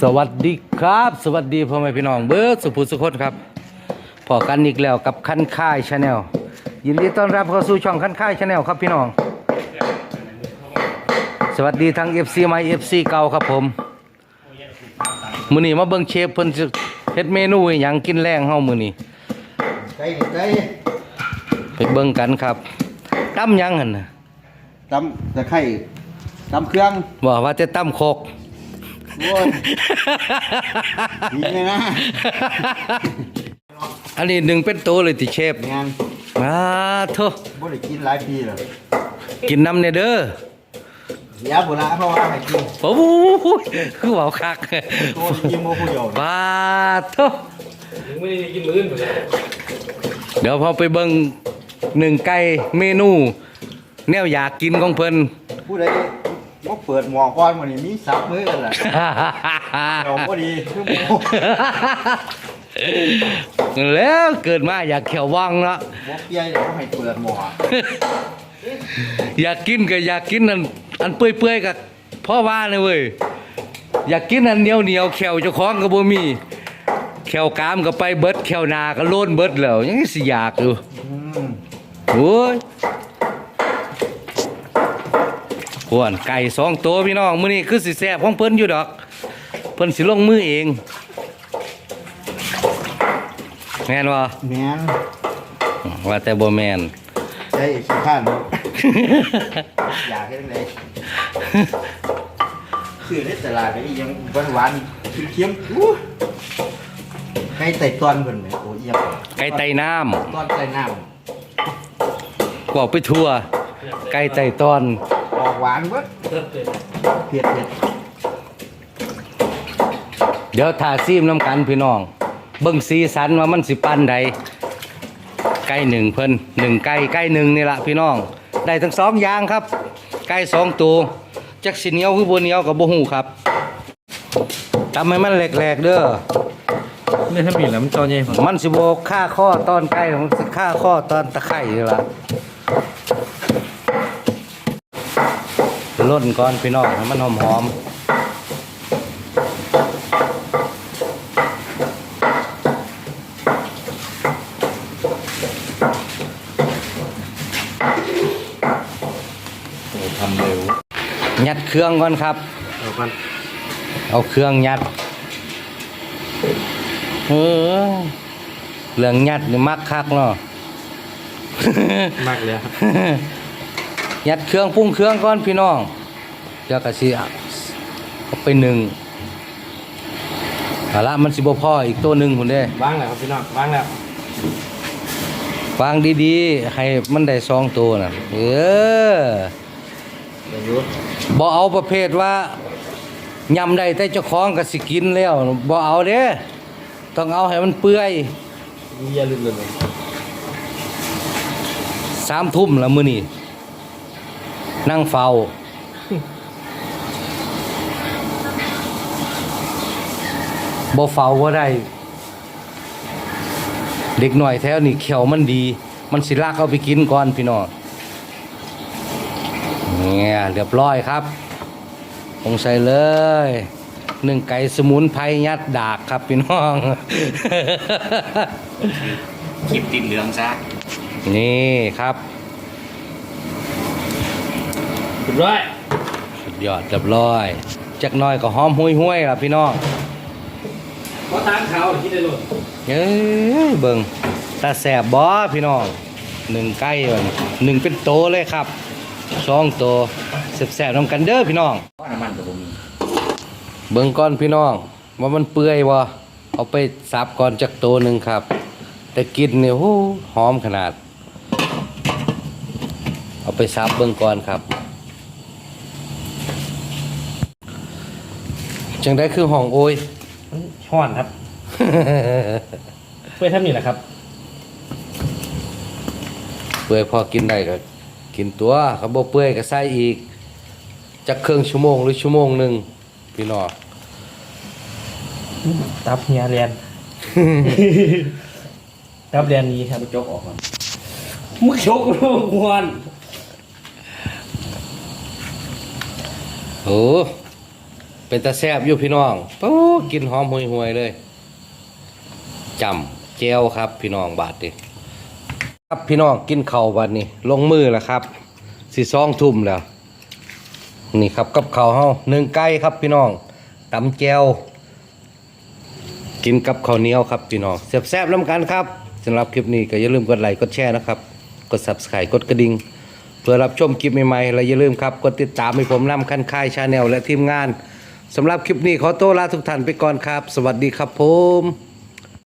สวัสดีครับ สวัสดีพ่อแม่พี่น้องเบิร์ดสุภูสุคนครับพอกันอีกแล้วกับคันค่ายชาแนลยินดีต้อนรับเข้าสู่ช่องคันค่ายชาแนลครับพี่น้อง สวัสดีทั้ง FC ใหม่ FC เก่าครับผมมื้อนี้มาเบิ่งเชฟเพิ่นสิเฮ็ดเมนูอหยังกินแรงเฮามื้อนี้ไก่ไก่ไปเบิ่งกันครับตำหยังหั่นน่ะตำตะไคร้ ตำเครื่องบอกว่าจะตำโคกโอ้ยดีเลยนะอันนี้หนึ่งเป็นโตเลยติเชฟงานมาโทบ่ได้กินหลายปีแล้วกินน้ำเนเด้อเสียบุระเพราะว่าให้กินโอ้โหคือเบาคักตัวยิงโมผู้เดียวปาโทเดี๋ยวพอไปเบิ่งหนึ่งไก่เมนูแนวอยากกินของเพิ่นผู้ใด บ่เปิดหมอก่อนมื้อนี้มีสับมือกันล่ะเราบ่ดีคือหมูแล้วเกิดมาอยากเขียววังเนาะบ่เปียเดี๋ยวให้เปิดหมออยากกินก็อยากกินอันอันเปื่อยๆกับพ่อว่าเลยเว้ยอยากกินอันเหนียวเหนียวๆแขวเจ้าของก็บ่มีแขวกามก็ไปเบิดแขวหนาก็โลนเบิดแล้วยังสิอยากอยู่อืมโอ้ย หวนไก่สองตัวพี่น้องมื้อนี้คือสิแซ่บของเพิ่นอยู่ดอก เพิ่นสิลงมือเองแม่นบ่แม่นว่าแต่บ่แม่นใจสิข้านอยากเฮ็ดจังไดซื้อในตลาดก็อีหยังหวานๆเค็มๆอู้ไก่ไต่ตอนเพิ่นแหมโอ้ยอีหยังไก่ไต่น้ำตอนใส่น้บอกไปทั่วไก่ไต่ตอนำ ออกหวานเบิดเผ็ดเผ็ดเดี๋ยวทาซีมน้ำกันพี่น้อง เบิ่งสีสันว่ามันสิปันใดไก่หนึ่งเพิ่นหนึ่งไก่ไก่หนึ่งนี่ละพี่น้อง ได้ทั้งสองอย่างครับ ไก่สองตัวจักสิเหนียวคือบ่เหนียวกับบ่ฮู้ครับทำให้มันแหลกๆเด้อไม่ทำผิดแล้วมันตอนใหญ่ผมมันสิบ่ฆ่าข้อตอนไก่มันสิฆ่าข้อตอนตะไคร่นี่ล่ะ ล่นก่อนพี่น้องให้มันหอมๆทำเร็ว ยัดเครื่องก่อนครับ เอากันเอาเครื่องยัด เออเรื่องยัดนี่มักคักเนาะ มากเลยครับ ยัดเครื่องปรุงเครื่องก่อนพี่น้องเดี๋ยวกะสิเอาไปหนึ่งเอาละมันสิบ่พออีกตัวหนึ่งคุณเด้ว่างแล้วครับพี่น้องว่างแล้ววางดีๆ ให้มันได้สองตัวน่ะเออเดี๋ยวรู้บ่เอาประเภทว่ายำได้แต่เจ้าของก็สิกินแล้วบ่เอาเด้ ต้องเอาให้มันเปื่อยมีอย่าลืมเลยสามทุ่มแล้วมื้อนี้ นั่งเฝ้า บ่เฝ้าบ่ได้ เด็กหน่อยแถวนี้เขียวมันดี มันสิลากเอาไปกินก่อนพี่น้องเนี่ยเรียบร้อยครับลงใส่เลยหนึ่งไก่สมุนไพรยัดดากครับพี่น้อง คลิปติดเหลืองซะนี่ครับ เรียบร้อยสุดยอดเรียบร้อยจักหน้อยก็หอมห้วยห้วยๆล่ะพี่น้องเพราะทานเขาที่ได้หล่นเอ้ยเบิ่งตาแสบบ่พี่น้องหนึ่งไก่เบิ่งหนึ่งเป็นโตเลยครับสองโตแสบๆน้ำกันเด้อพี่น้องน้ำมันกับผมเบิ่งก่อนพี่น้อง ว่ามันเปื่อยบ่เอาไปสับก่อนจักโตหนึ่งครับ แต่กินเนี่ยโหหอมขนาด เอาไปสับเบิ่งก่อนครับ จังได้คือห้องโอยห่อนครับ เพื่อทำนี่แหละครับ เปื่อยพอกินได้ก็กินตัวเขาบอกเปื่อยก็ใส่อีกจักเครื่องชั่วโมงหรือชั่วโมงหนึ่งพี่น้องตับเฮียเรียน ตับเรียนนี้ครับจกออกก่อนมึกชกลูกควนโอ้ เป็นตาแซบอยู่พี่น้องปู๊กินหอมห่วยๆเลยจำเจลครับ พี่น้องบาดดิครับพี่น้องกินเข้าวันนี้ ลงมือแล้วครับสี่ซองทุ่มแล้ว นี่ครับกับเข้าเฮาหนึ่งไก่ครับพี่น้องตำแจวกินกับข้าวเหนียวครับพี่น้องแซ่บๆน้ำกันครับสำหรับคลิปนี้ก็อย่าลืมกดไลค์กดแชร์นะครับ กด subscribe กดกระดิ่งเพื่อรับชมคลิปใหม่ๆและอย่าลืมครับ กดติดตามให้ผมนำคันค่ายชาแนลและทีมงาน สำหรับคลิปนี้ขอตัวลาทุกท่านไปก่อนครับ สวัสดีครับผม